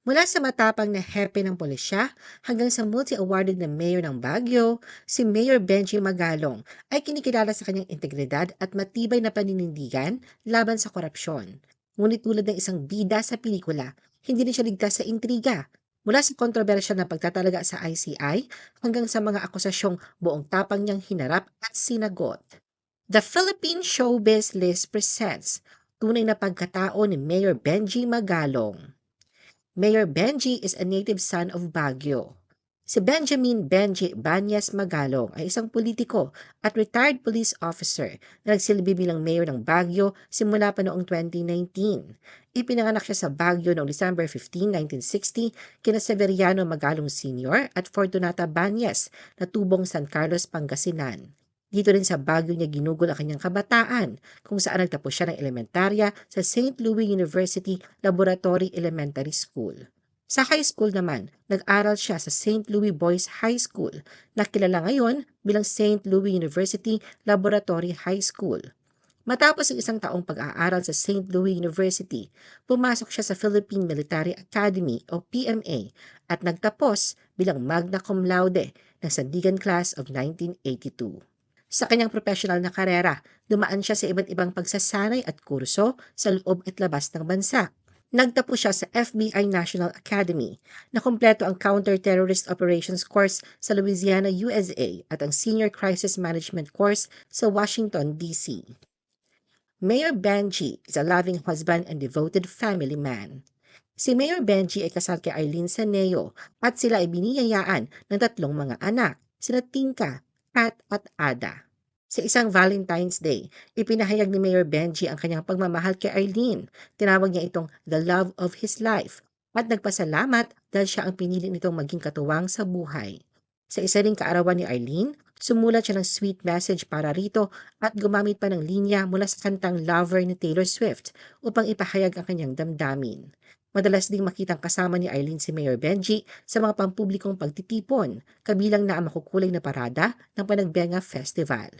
Mula sa matapang na hepe ng pulisya hanggang sa multi-awarded na mayor ng Baguio, si Mayor Benji Magalong ay kinikilala sa kanyang integridad at matibay na paninindigan laban sa korupsyon. Ngunit tulad ng isang bida sa pelikula, hindi rin siya ligtas sa intriga. Mula sa kontrobersyal na pagtatalaga sa ICI hanggang sa mga akusasyong buong tapang niyang hinarap at sinagot. The Philippine Showbiz List presents tunay na pagkatao ni Mayor Benji Magalong. Mayor Benji is a native son of Baguio. Si Benjamin Benji Banyas Magalong ay isang politiko at retired police officer na nagsilbi bilang mayor ng Baguio simula pa noong 2019. Ipinanganak siya sa Baguio noong December 15, 1960 kina Severiano Magalong Sr. at Fortunata Banyas na tubong San Carlos, Pangasinan. Dito rin sa Baguio niya ginugol ang kanyang kabataan kung saan nagtapos siya ng elementarya sa St. Louis University Laboratory Elementary School. Sa high school naman, nag-aral siya sa St. Louis Boys High School na kilala ngayon bilang St. Louis University Laboratory High School. Matapos ang isang taong pag-aaral sa St. Louis University, pumasok siya sa Philippine Military Academy o PMA at nagtapos bilang magna cum laude ng Sandigan Class of 1982. Sa kanyang professional na karera, dumaan siya sa iba't ibang pagsasanay at kurso sa loob at labas ng bansa. Nagtapos siya sa FBI National Academy na kumpleto ang Counter-Terrorist Operations Course sa Louisiana, USA at ang Senior Crisis Management Course sa Washington, D.C. Mayor Benji is a loving husband and devoted family man. Si Mayor Benji ay kasal kay Eileen Saneo at sila ay biniyayaan ng tatlong mga anak, sina Tinka, Pat at Ada. Sa isang Valentine's Day, ipinahayag ni Mayor Benji ang kanyang pagmamahal kay Arlene. Tinawag niya itong the love of his life at nagpasalamat dahil siya ang pinili nitong maging katuwang sa buhay. Sa isa ring kaarawan ni Arlene, sumulat siya ng sweet message para rito at gumamit pa ng linya mula sa kantang Lover ni Taylor Swift upang ipahayag ang kanyang damdamin. Madalas ding makitang kasama ni Arlene si Mayor Benji sa mga pampublikong pagtitipon, kabilang na ang makukulay na parada ng Panagbenga Festival.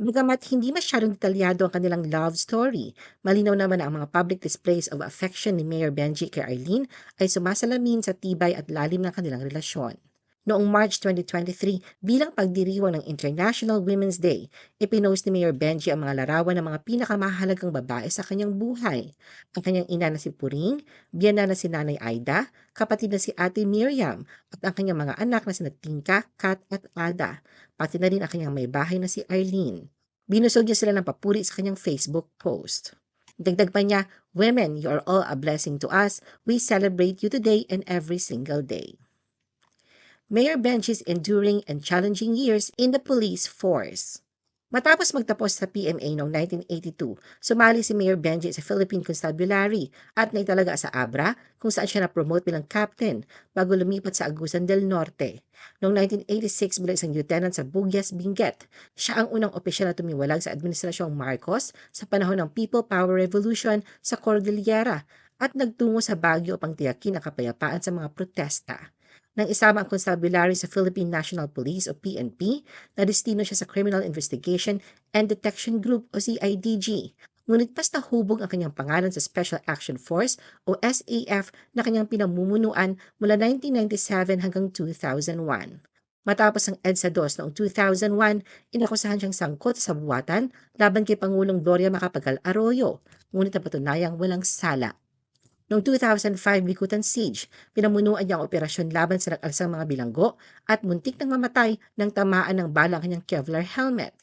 Bagamat hindi masyadong detalyado ang kanilang love story, malinaw naman na ang mga public displays of affection ni Mayor Benji kay Arlene ay sumasalamin sa tibay at lalim ng kanilang relasyon. Noong March 2023, bilang pagdiriwang ng International Women's Day, ipinost ni Mayor Benji ang mga larawan ng mga pinakamahalagang babae sa kanyang buhay. Ang kanyang ina na si Puring, biyana na si Nanay Aida, kapatid na si Ate Miriam, at ang kanyang mga anak na si Tinka, Kat at Ada, pati na rin ang kanyang may bahay na si Arlene. Binusog niya sila ng papuri sa kanyang Facebook post. Dagdag pa niya, Women, you are all a blessing to us. We celebrate you today and every single day. Mayor Benji's enduring and challenging years in the police force. Matapos magtapos sa PMA noong 1982, sumali si Mayor Benji sa Philippine Constabulary at naitalaga sa Abra kung saan siya na-promote bilang captain bago lumipat sa Agusan del Norte. Noong 1986 bilang isang lieutenant sa Bugyas Benguet, siya ang unang opisyal na tumiwalag sa Administrasyong Marcos sa panahon ng People Power Revolution sa Cordillera at nagtungo sa Baguio upang tiyakin ang kapayapaan sa mga protesta nang isama ang constabulary sa Philippine National Police o PNP na destino siya sa Criminal Investigation and Detection Group o CIDG. Ngunit basta hubog ang kanyang pangalan sa Special Action Force o SAF na kanyang pinamumunuan mula 1997 hanggang 2001. Matapos ang EDSA 2 noong 2001, inakusahan siyang sangkot sa buwatan laban kay Pangulong Gloria Macapagal Arroyo, ngunit napatunayang walang sala. Noong 2005 Bikutan Siege, pinamunuan niya ang operasyon laban sa nag-alsang mga bilanggo at muntik nang mamatay ng tamaan ng bala ang kanyang Kevlar helmet.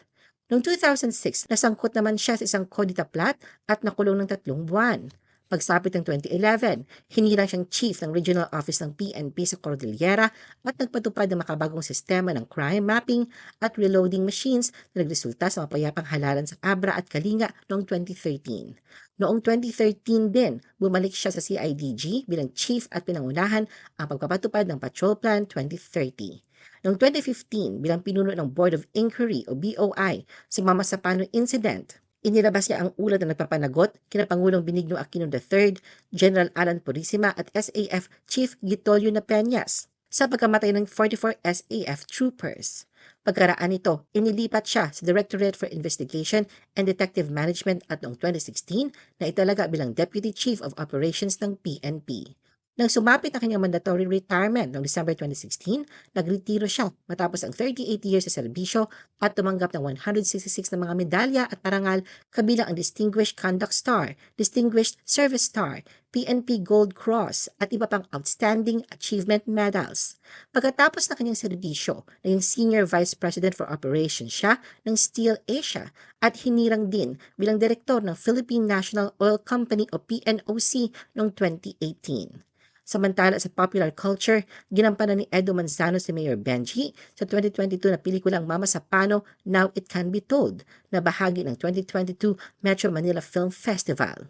Noong 2006, nasangkot naman siya sa isang Kodita plat at nakulong ng tatlong buwan. Pagsapit ng 2011, hinirang siyang chief ng regional office ng PNP sa Cordillera at nagpatupad ng makabagong sistema ng crime mapping at reloading machines na nagresulta sa mapayapang halalan sa Abra at Kalinga noong 2013. Noong 2013 din, bumalik siya sa CIDG bilang chief at pinangunahan ang pagpapatupad ng Patrol Plan 2030. Noong 2015, bilang pinuno ng Board of Inquiry o BOI sa Mamasapano Incident, Inilabas niya ang ulat na nagpapanagot kina Pangulong Benigno Aquino III, General Alan Purisima at SAF Chief Gitolio Napeñas sa pagkamatay ng 44 SAF troopers. Pagkaraan nito, inilipat siya sa Directorate for Investigation and Detective Management at noong 2016 na italaga bilang Deputy Chief of Operations ng PNP. Nang sumapit ang kanyang mandatory retirement noong December 2016, nagretiro siya matapos ang 38 years sa serbisyo at tumanggap ng 166 na mga medalya at parangal kabilang ang Distinguished Conduct Star, Distinguished Service Star, PNP Gold Cross at iba pang outstanding achievement medals. Pagkatapos ng kanyang serbisyo, naging Senior Vice President for Operations siya ng Steel Asia at hinirang din bilang direktor ng Philippine National Oil Company o PNOC noong 2018. Samantala sa popular culture, ginampanan ni Edo Manzano si Mayor Benji sa 2022 na pelikulang Mama Sapano, Now It Can Be Told na bahagi ng 2022 Metro Manila Film Festival.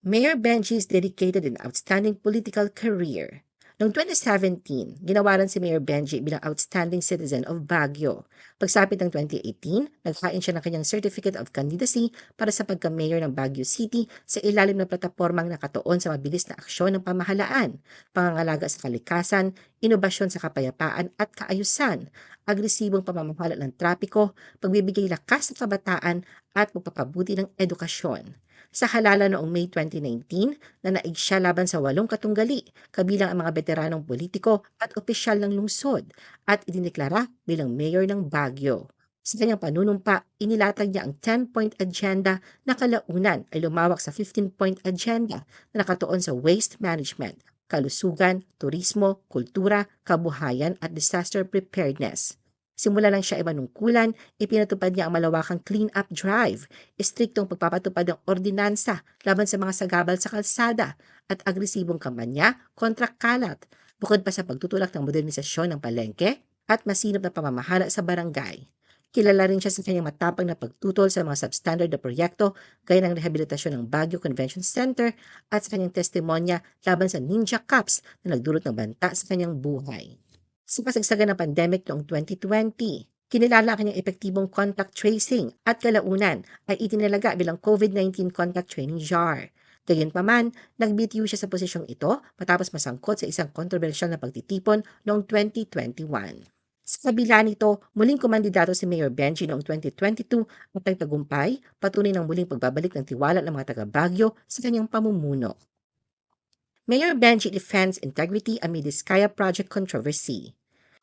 Mayor Benji is dedicated an outstanding political career. Noong 2017, ginawaran si Mayor Benji bilang Outstanding Citizen of Baguio. Pagsapit ng 2018, naghain siya ng kanyang Certificate of Candidacy para sa pagka-mayor ng Baguio City sa ilalim ng platapormang nakatuon sa mabilis na aksyon ng pamahalaan, pangangalaga sa kalikasan, inobasyon sa kapayapaan at kaayusan, agresibong pamamahala ng trapiko, pagbibigay lakas sa kabataan at pagpapabuti ng edukasyon sa halalan noong May 2019 na naig siya laban sa walong katunggali kabilang ang mga veteranong politiko at opisyal ng lungsod at idineklara bilang mayor ng Baguio. Sa kanyang panunumpa, inilatag niya ang 10-point agenda na kalaunan ay lumawak sa 15-point agenda na nakatuon sa waste management, kalusugan, turismo, kultura, kabuhayan at disaster preparedness. Simula lang siya ay manungkulan, ipinatupad niya ang malawakang clean-up drive, istriktong pagpapatupad ng ordinansa laban sa mga sagabal sa kalsada at agresibong kampanya kontra kalat, bukod pa sa pagtutulak ng modernisasyon ng palengke at masinop na pamamahala sa barangay. Kilala rin siya sa kanyang matapang na pagtutol sa mga substandard na proyekto gaya ng rehabilitasyon ng Baguio Convention Center at sa kanyang testimonya laban sa Ninja Cups na nagdulot ng banta sa kanyang buhay. Sa kasagsagan ng pandemic noong 2020, kinilala kanyang epektibong contact tracing at kalaunan ay itinalaga bilang COVID-19 contact training jar. Gayunpaman, nagbitiw siya sa posisyong ito matapos masangkot sa isang kontrobersyal na pagtitipon noong 2021. Sa kabila nito, muling kumandidato si Mayor Benji noong 2022 at nagtagumpay, patunay ng muling pagbabalik ng tiwala ng mga taga-Bagyo sa kanyang pamumuno. Mayor Benji defends integrity amid Diskaya project controversy.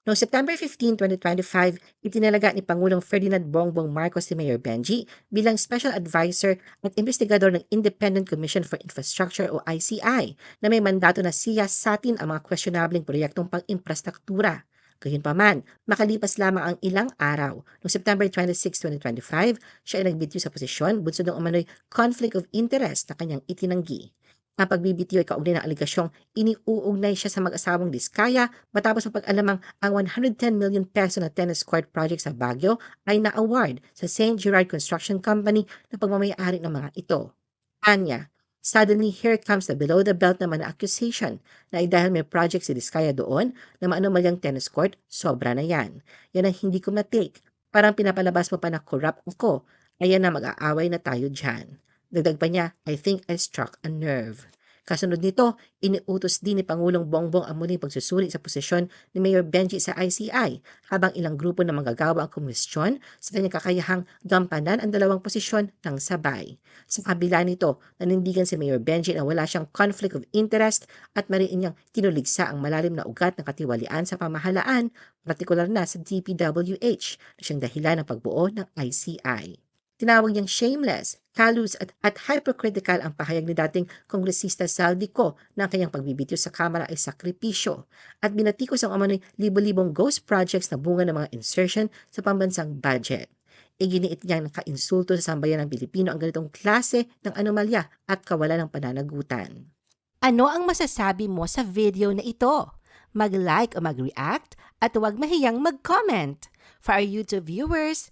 Noong September 15, 2025, itinalaga ni Pangulong Ferdinand Bongbong Marcos si Mayor Benji bilang Special Advisor at Investigador ng Independent Commission for Infrastructure o ICI na may mandato na siya satin ang mga questionabling proyektong pang-infrastruktura. Gayunpaman, makalipas lamang ang ilang araw, noong September 26, 2025, siya ay nagbitiw sa posisyon bunsod ng umano'y conflict of interest na kanyang itinanggi. Ang pagbibitiw ay kaugnay ng aligasyong iniuugnay siya sa mag-asawang Diskaya matapos ang pag-alamang ang 110 million peso na tennis court project sa Baguio ay na-award sa St. Gerard Construction Company na pagmamayari ng mga ito. Anya, suddenly here comes the below the belt naman na accusation na dahil may project si Diskaya doon na maanumalyang tennis court, sobra na yan. Yan ang hindi ko na-take. Parang pinapalabas mo pa na corrupt ako. Ayan na mag-aaway na tayo dyan. Dagdag pa niya, I think I struck a nerve. Kasunod nito, iniutos din ni Pangulong Bongbong ang muling pagsusuri sa posisyon ni Mayor Benji sa ICI habang ilang grupo na magagawa ang komisyon sa kanyang kakayahang gampanan ang dalawang posisyon ng sabay. Sa kabila nito, nanindigan si Mayor Benji na wala siyang conflict of interest at mariin niyang tinuligsa ang malalim na ugat ng katiwalian sa pamahalaan, partikular na sa DPWH na siyang dahilan ng pagbuo ng ICI. Tinawag niyang shameless, kalus at, at hypocritical ang pahayag ni dating kongresista Saldico na ang kanyang pagbibitiw sa Kamara ay sakripisyo at binatikos ang umano'y libo-libong ghost projects na bunga ng mga insertion sa pambansang budget. Iginiit niyang nakainsulto sa sambayan ng Pilipino ang ganitong klase ng anomalya at kawalan ng pananagutan. Ano ang masasabi mo sa video na ito? Mag-like o mag-react at huwag mahiyang mag-comment. For our YouTube viewers,